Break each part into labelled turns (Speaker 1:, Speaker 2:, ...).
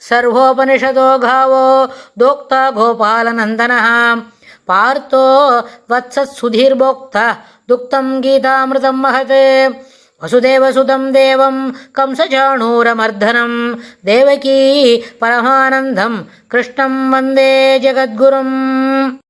Speaker 1: సర్వోపనిషదో గావో దోక్త గోపాలనందన. పార్థో వత్సత్సుధీర్భోక్త దుక్తం గీతామృతం మహతే వసుదేవసుతం దేవం కంసచాణూరమర్ధనం దేవకీ పరమానందం கிருஷ்ணம் வந்தே ஜெகத்குரும்.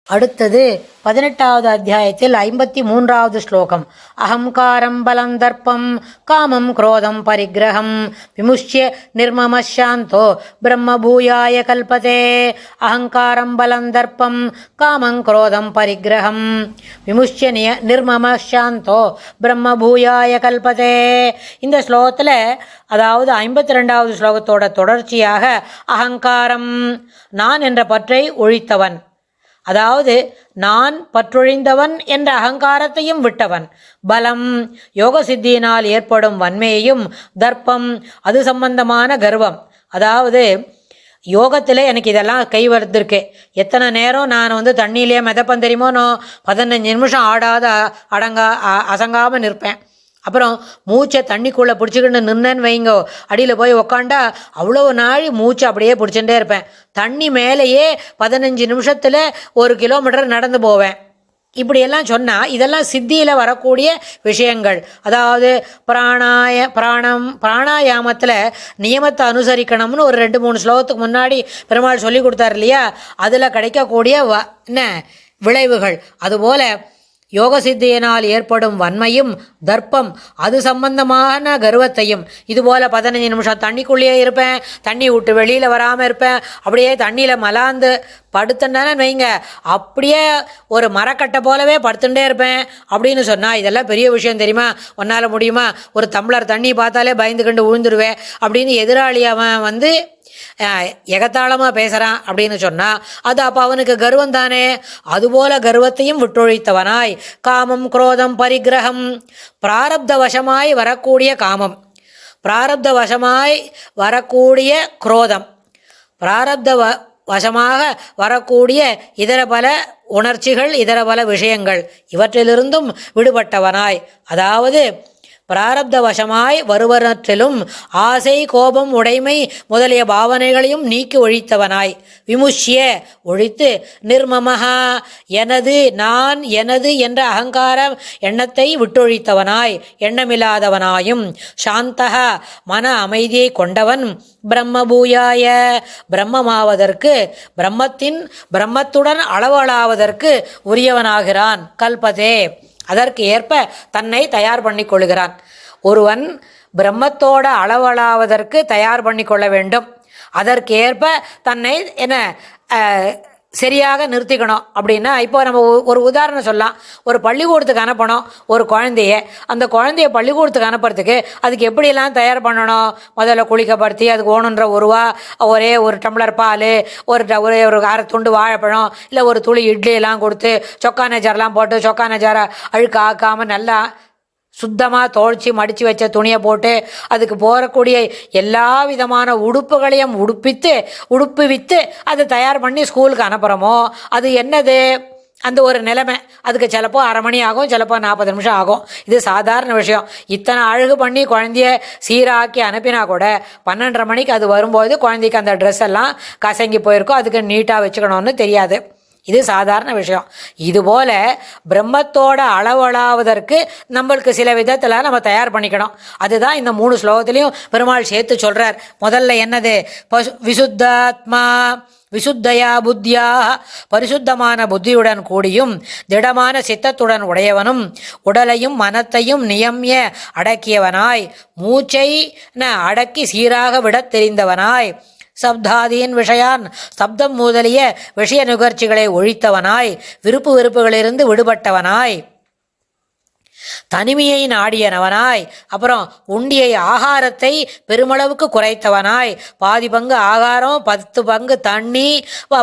Speaker 1: அடுத்தது பதினெட்டாவது அத்தியாயத்தில் ஐம்பத்தி மூன்றாவது ஸ்லோகம் அகங்காரம் பலம் தர்ப்பம் காமம் குரோதம் பரிகிரகம் விமுஷ்ய நிர்மமசாந்தோ பிரம்ம பூயாய கல்பதே அகங்காரம் பலம் தர்ப்பம் காமம் குரோதம் பரிகிரகம் விமுஷ்ய நிய நிர்மமசாந்தோ பிரம்ம பூயாய கல்பதே. இந்த ஸ்லோகத்தில் அதாவது ஐம்பத்தி ரெண்டாவது ஸ்லோகத்தோட தொடர்ச்சியாக அகங்காரம் நான் என்ற பற்றை ஒழித்தவன். அதாவது நான் பற்றொழிந்தவன் என்ற அகங்காரத்தையும் விட்டவன். பலம் யோக சித்தியினால் ஏற்படும் வன்மையையும் தர்ப்பம் அது சம்பந்தமான கர்வம். அதாவது யோகத்தில் எனக்கு இதெல்லாம் கை வருத்திருக்கு எத்தனை நேரம் நான் வந்து தண்ணியிலே மிதப்பம் தெரியுமோ நான் பதினஞ்சு நிமிஷம் ஆடாத அடங்கா அசங்காமல் நிற்பேன். அப்புறம் மூச்சை தண்ணிக்குள்ளே பிடிச்சிக்கிட்டு நின்னேன்னு வைங்கோ. அடியில் போய் உக்காண்டா அவ்வளோ நாள் மூச்சை அப்படியே பிடிச்சுட்டே இருப்பேன். தண்ணி மேலேயே பதினஞ்சு நிமிஷத்தில் ஒரு கிலோமீட்டர் நடந்து போவேன். இப்படியெல்லாம் சொன்னால் இதெல்லாம் சித்தியில் வரக்கூடிய விஷயங்கள். அதாவது பிராணாய பிராணம் பிராணாயாமத்தில் நியமத்தை அனுசரிக்கணும்னு ஒரு ரெண்டு மூணு ஸ்லோகத்துக்கு முன்னாடி பெருமாள் சொல்லி கொடுத்தார் இல்லையா? அதில் கிடைக்கக்கூடிய வ என்ன? விளைவுகள். அதுபோல் யோக சித்தியினால் ஏற்படும் வன்மையும் தர்ப்பம் அது சம்பந்தமான கர்வத்தையும். இதுபோல் பதினஞ்சு நிமிஷம் தண்ணிக்குள்ளேயே இருப்பேன். தண்ணி விட்டு வெளியில் வராமல் இருப்பேன். அப்படியே தண்ணியில் மலாந்து படுத்தேன்னு வைங்க. அப்படியே ஒரு மரக்கட்டை போலவே படுத்துட்டே இருப்பேன். அப்படின்னு சொன்னால் இதெல்லாம் பெரிய விஷயம் தெரியுமா? உன்னால் முடியுமா? ஒரு தம்ளர் தண்ணி பார்த்தாலே பயந்துக்கிண்டு விழுந்துருவேன் அப்படின்னு எதிராளி அவன் வந்து எகத்தாளமாக பேசுகிறான் அப்படின்னு சொன்னால் அது அப்போ அவனுக்கு கர்வம் தானே? அதுபோல கர்வத்தையும் விட்டொழித்தவனாய். காமம் குரோதம் பரிகிரகம் பிராரப்த வசமாய் வரக்கூடிய காமம். பிராரப்த வசமாய் வரக்கூடிய குரோதம். பிராரப்த வ வசமாக வரக்கூடிய இதர பல உணர்ச்சிகள் இதர பல விஷயங்கள் இவற்றிலிருந்தும் விடுபட்டவனாய். அதாவது பிராரப்த வசமாய் வருவனற்றிலும் ஆசை கோபம் உடைமை முதலிய பாவனைகளையும் நீக்கி ஒழித்தவனாய். விமுஷ்ய ஒழித்து நிர்மமஹா எனது நான் எனது என்ற அகங்கார எண்ணத்தை விட்டொழித்தவனாய் எண்ணமில்லாதவனாயும். சாந்தக மன அமைதியை கொண்டவன் பிரம்மபூயாய பிரம்மமாவதற்கு பிரம்மத்தின் பிரம்மத்துடன் அளவளாவதற்கு உரியவனாகிறான். கல்பதே. அதற்கு ஏற்ப தன்னை தயார் பண்ணி கொள்கிறான். ஒருவன் பிரம்மத்தோட அளவளாவதற்கு தயார் பண்ணி கொள்ள வேண்டும். அதற்கு ஏற்ப தன்னை என்ன சரியாக நிறுத்திக்கணும். அப்படின்னா இப்போ நம்ம ஒரு உதாரணம் சொல்லலாம். ஒரு பள்ளிக்கூடத்துக்கு அனுப்பணும் ஒரு குழந்தைய. அந்த குழந்தைய பள்ளிக்கூடத்துக்கு அனுப்புறதுக்கு அதுக்கு எப்படியெல்லாம் தயார் பண்ணணும்? முதல்ல குளிக்கப்படுத்தி அதுக்கு ஓணுன்ற ஒருவா ஒரே ஒரு டம்ளர் பால் ஒரு ஒரே ஒரு அரை துண்டு வாழைப்பழம் இல்லை ஒரு துளி இட்லி எல்லாம் கொடுத்து சொக்கா நெஜாரெலாம் போட்டு சொக்கா ஜாரை அழுக்க ஆக்காமல் நல்லா சுத்தமாக தோழ்ச்சி மடித்து வச்ச துணியை போட்டு அதுக்கு போகக்கூடிய எல்லா விதமான உடுப்புகளையும் உடுப்பித்து உடுப்பு விற்று அதை தயார் பண்ணி ஸ்கூலுக்கு அனுப்புகிறோமோ அது என்னது? அந்த ஒரு நிலைமை. அதுக்கு சிலப்போ அரை மணி ஆகும் சிலப்போ நாற்பது நிமிஷம் ஆகும். இது சாதாரண விஷயம். இத்தனை அழகு பண்ணி குழந்தைய சீராக்கி அனுப்பினா கூட பன்னெண்டரை மணிக்கு அது வரும்போது குழந்தைக்கு அந்த ட்ரெஸ் எல்லாம் கசங்கி போயிருக்கோம் அதுக்கு நீட்டாக வச்சுக்கணும்னு தெரியாது. இது சாதாரண விஷயம். இதுபோல் பிரம்மத்தோட அளவளாவதற்கு நம்மளுக்கு சில விதத்தில் நம்ம தயார் பண்ணிக்கணும். அதுதான் இந்த மூணு ஸ்லோகத்திலையும் பெருமாள் சேர்த்து சொல்கிறார் முதல்ல என்னது? பசு விசுத்தாத்மா விசுத்தயா புத்தியா பரிசுத்தமான புத்தியுடன் கூடியும் திடமான சித்தத்துடன் உடையவனும் உடலையும் மனத்தையும் நியமிய அடக்கியவனாய் மூச்சை அடக்கி சீராக விடத் தெரிந்தவனாய் சப்தாதீன் விஷயான். சப்தம் முதலிய விஷய நிகழ்ச்சிகளை ஒழித்தவனாய் விருப்பு வெறுப்புகளிலிருந்து விடுபட்டவனாய். தனிமையை நாடியனவனாய். அப்புறம் உண்டியை ஆகாரத்தை பெருமளவுக்கு குறைத்தவனாய். பாதி பங்கு ஆகாரம் பத்து பங்கு தண்ணி.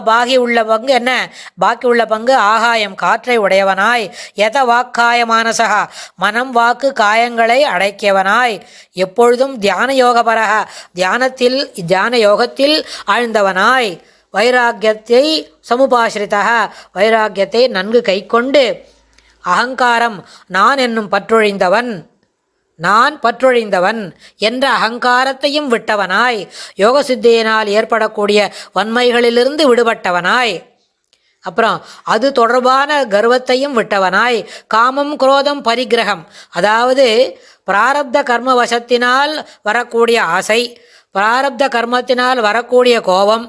Speaker 1: பாகி உள்ள பங்கு என்ன? பாக்கி உள்ள பங்கு ஆகாயம் காற்றை உடையவனாய். எத வாக்காய மானசகா மனம் வாக்கு காயங்களை அடக்கியவனாய். எப்பொழுதும் தியான யோகபரக தியானத்தில் தியான யோகத்தில் ஆழ்ந்தவனாய். வைராக்கியத்தை சமுபாசிரித்தக வைராக்கியத்தை நன்கு கைக்கொண்டு அகங்காரம். நான் என்னும் பற்றொழிந்தவன் நான் பற்றொழிந்தவன் என்ற அகங்காரத்தையும் விட்டவனாய். யோக சித்தியினால் ஏற்படக்கூடிய வன்மைகளிலிருந்து விடுபட்டவனாய். அப்புறம் அது தொடர்பான கர்வத்தையும் விட்டவனாய். காமம் குரோதம் பரிகிரகம் அதாவது பிராரப்த கர்ம வசத்தினால் வரக்கூடிய ஆசை பிராரப்த கர்மத்தினால் வரக்கூடிய கோபம்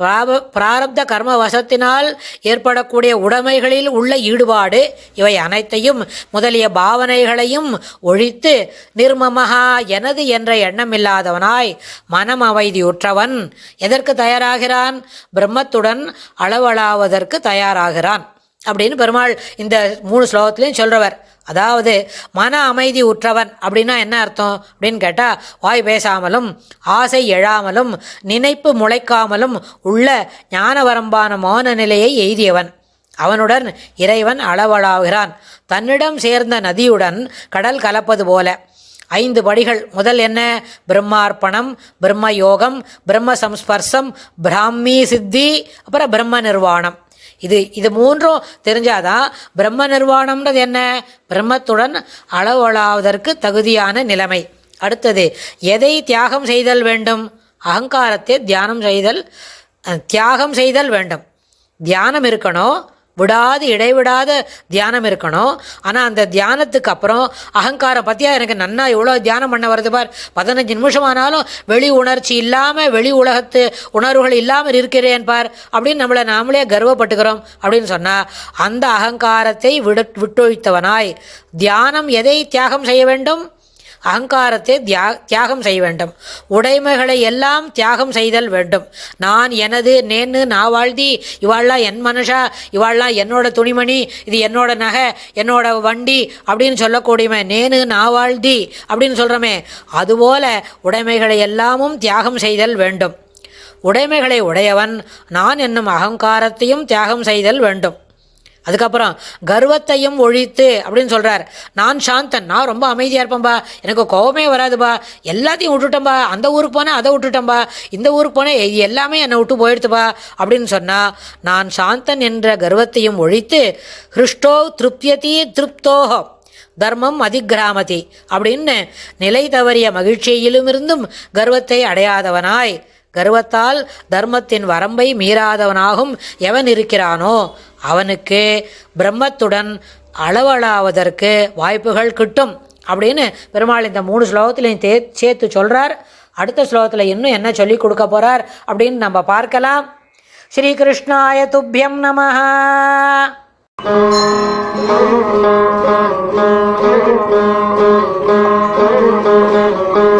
Speaker 1: பிராப பிராரப்த கர்ம வசத்தினால் ஏற்படக்கூடிய உடைமைகளில் உள்ள ஈடுபாடு இவை அனைத்தையும் முதலிய பாவனைகளையும் ஒழித்து நிர்மமகா எனது என்ற எண்ணமில்லாதவனாய் மனம் அமைதியுற்றவன் எதற்கு தயாராகிறான்? பிரம்மத்துடன் அளவளாவதற்கு தயாராகிறான். அப்படின்னு பெருமாள் இந்த மூணு ஸ்லோகத்திலையும் சொல்றவர். அதாவது மன அமைதி உற்றவன் அப்படின்னா என்ன அர்த்தம்? அப்படின்னு கேட்டால் வாய் பேசாமலும் ஆசை எழாமலும் நினைப்பு முளைக்காமலும் உள்ள ஞானவரம்பான மௌன நிலையை எய்தியவன். அவனுடன் இறைவன் அளவளாகிறான் தன்னிடம் சேர்ந்த நதியுடன் கடல் கலப்பது போல. ஐந்து படிகள். முதல் என்ன? பிரம்மார்ப்பணம் பிரம்ம யோகம் பிரம்ம சம்ஸ்பர்சம் பிராமி சித்தி அப்புறம் பிரம்ம நிர்வாணம். இது இது மூன்றும் தெரிஞ்சாதான் பிரம்ம நிர்வாணம்ன்றது என்ன? பிரம்மத்துடன் அளவளாவதற்கு தகுதியான நிலைமை. அடுத்தது எதை தியாகம் செய்தல் வேண்டும்? அகங்காரத்தை தியானம் செய்தல் தியாகம் செய்தல் வேண்டும். தியானம் இருக்கணும் விடாது இடைவிடாத தியானம் இருக்கணும். ஆனால் அந்த தியானத்துக்கு அப்புறம் அகங்காரம் பற்றியா எனக்கு நன்னா எவ்வளோ தியானம் பண்ண வருது பார். பதினஞ்சு நிமிஷம் ஆனாலும் வெளி உணர்ச்சி இல்லாமல் வெளி உலகத்து உணர்வுகள் இல்லாமல் இருக்கிறேன் பார். அப்படின்னு நம்மளை நாமளே கர்வப்பட்டுக்கிறோம் அப்படின்னு சொன்னால் அந்த அகங்காரத்தை விடு விட்டொழித்தவனாய். தியானம் எதை தியாகம் செய்ய வேண்டும்? அகங்காரத்தை தியா தியாகம் செய்ய வேண்டும். உடைமைகளை எல்லாம் தியாகம் செய்தல் வேண்டும். நான் எனது நேன்னு நான் வாழ்தி இவாள்லாம் என் மனுஷா இவாள்லாம் என்னோட துணிமணி இது என்னோட நகை என்னோட வண்டி அப்படின்னு சொல்லக்கூடியமே நேனு நான் வாழ்தி அப்படின்னு சொல்கிறோமே அதுபோல உடைமைகளை எல்லாமும் தியாகம் செய்தல் வேண்டும். உடைமைகளை உடையவன் நான் என்னும் அகங்காரத்தையும் தியாகம் செய்தல் வேண்டும். அதுக்கப்புறம் கர்வத்தையும் ஒழித்து அப்படின்னு சொல்கிறார் நான் சாந்தன் நான் ரொம்ப அமைதியாக இருப்பேன்பா. எனக்கு கோபமே வராதுப்பா. எல்லாத்தையும் விட்டுட்டேன்பா. அந்த ஊருக்கு போனால் அதை விட்டுட்டேன்பா. இந்த ஊருக்கு போனால் எல்லாமே என்னை விட்டு போயிடுத்துப்பா அப்படின்னு சொன்னால் நான் சாந்தன் என்ற கர்வத்தையும் ஒழித்து ஹிருஷ்டோ திருப்தியதி திருப்தோஹோ தர்மம் அதிகிராமதி அப்படின்னு நிலை தவறிய மகிழ்ச்சியிலுமிருந்தும் கர்வத்தை அடையாதவனாய் கர்வத்தால் தர்மத்தின் வரம்பை மீறாதவனாகும் எவன் இருக்கிறானோ அவனுக்கு பிரம்மத்துடன் அளவளாவதற்கு வாய்ப்புகள் கிட்டும் அப்படின்னு பெருமாள் இந்த மூணு ஸ்லோகத்திலையும் தே சேர்த்து சொல்கிறார் அடுத்த ஸ்லோகத்தில் இன்னும் என்ன சொல்லி கொடுக்க போகிறார் அப்படின்னு நம்ம பார்க்கலாம் ஸ்ரீகிருஷ்ணாய துப்பியம் நம
Speaker 2: Thank you.